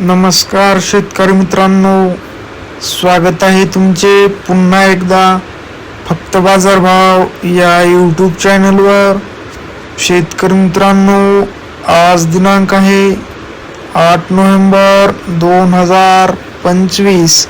नमस्कार शेतकरी मित्रांनो स्वागत आहे तुमचे पुन्हा एकदा फक्त बाजारभाव या यूट्यूब चॅनलवर शेतकरी मित्रांनो आज दिनांक आहे आठ नोव्हेंबर दोन हजार पंचवीस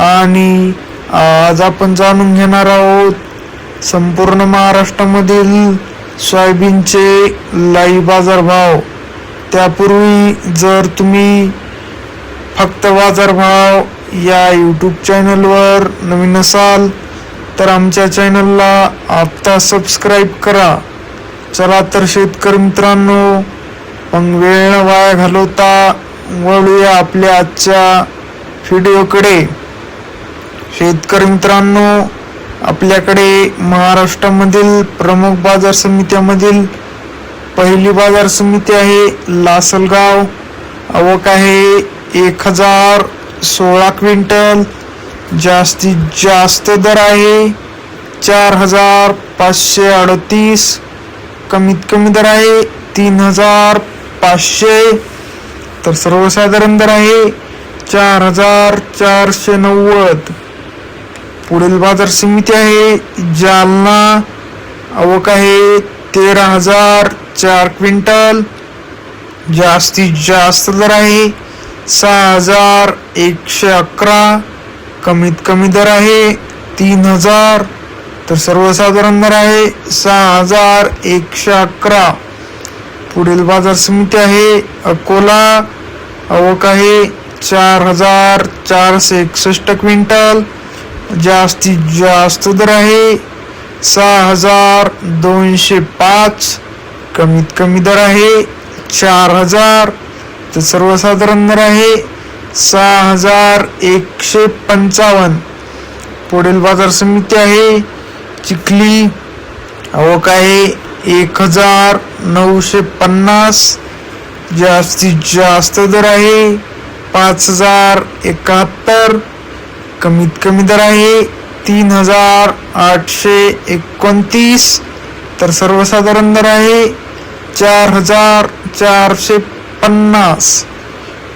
आणि आज आपण जाणून घेणार आहोत संपूर्ण महाराष्ट्रामधील सोयाबीनचे लाईव्ह बाजारभाव त्यापूर्वी जर तुम्ही फक्त बाजारभाव या यूट्यूब चॅनलवर नवीन असाल तर आमच्या चॅनलला आत्ता सबस्क्राईब करा. चला तर शेतकरी मित्रांनो मग वेळ न वाया घालवता वळूया आपल्या आजच्या व्हिडिओकडे शेतकरी मित्रांनो आपल्याकडे महाराष्ट्रामधील प्रमुख बाजार समित्यामधील पहिली बाजार समिती आहे लासलगाव. आवक आहे एक हजार सोळा क्विंटल जास्तीत जास्त दर आहे. चार हजार पाचशे अडतीस कमीत कमी दर आहे तीन हजार पाचशे. तर सर्वसाधारण दर आहे चार हजार चारशे नव्वद. पुढील बाजार समिती आहे जालना. आवक आहे तेरा हजार चार क्विंटल जास्तीत जास्त दर आहे सहा हजार एकशे अकरा. कमीत कमी दर आहे तीन हजार. तर सर्वसाधारण दर आहे सहा हजार एकशे अकरा. पुढील बाजार समिती आहे अकोला. आवक आहे चार हजार चारशे एकसष्ट क्विंटल. जास्तीत जास्त दर आहे सहा हजार दोनशे पाच. कमीत कमी दर आहे चार हजार तर सर्वसाधारण दर आहे सहा हजार एकशे पंचावन्न. पुढील बाजार समिती आहे चिखली आवक आहे एक हजार नऊशे पन्नास. जास्तीत जास्त दर आहे पाच हजार एकाहत्तर. कमीत कमी दर आहे तीन हजार आठशे एकोणतीस. तर सर्वसाधारण दर आहे चार हजार चारशे पन्नास.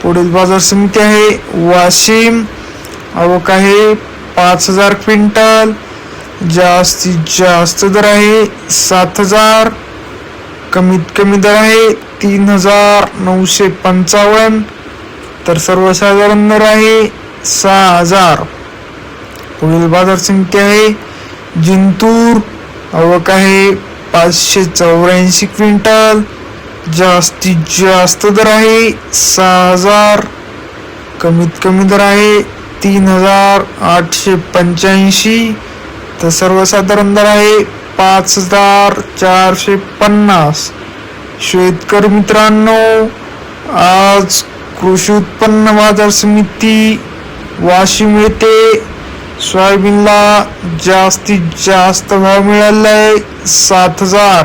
पुढील बाजार समिती आहे वाशिम. आवक आहे पाच हजार क्विंटल. जास्तीत जास्त दर आहे सात हजार. कमीत कमी दर आहे तीन हजार नऊशे पंचावन्न. तर सर्वसाधारण दर आहे सहा हजार. पुढील बाजार समिती आहे जिंतूर. आवक आहे पाचशे चौऱ्याऐंशी क्विंटल. जास्तीत जास्त दर आहे. सहा हजार कमीत कमी दर आहे. तीन हजार आठशे पंच्याऐंशी तर सर्वसाधारण दर आहे पाच हजार चारशे पन्नास. शेतकरी मित्रांनो आज कृषी उत्पन्न बाजार समिती वाशिम येथे सोयाबीनला जास्तीत जास्त भाव मिळाला आहे. सात हजार.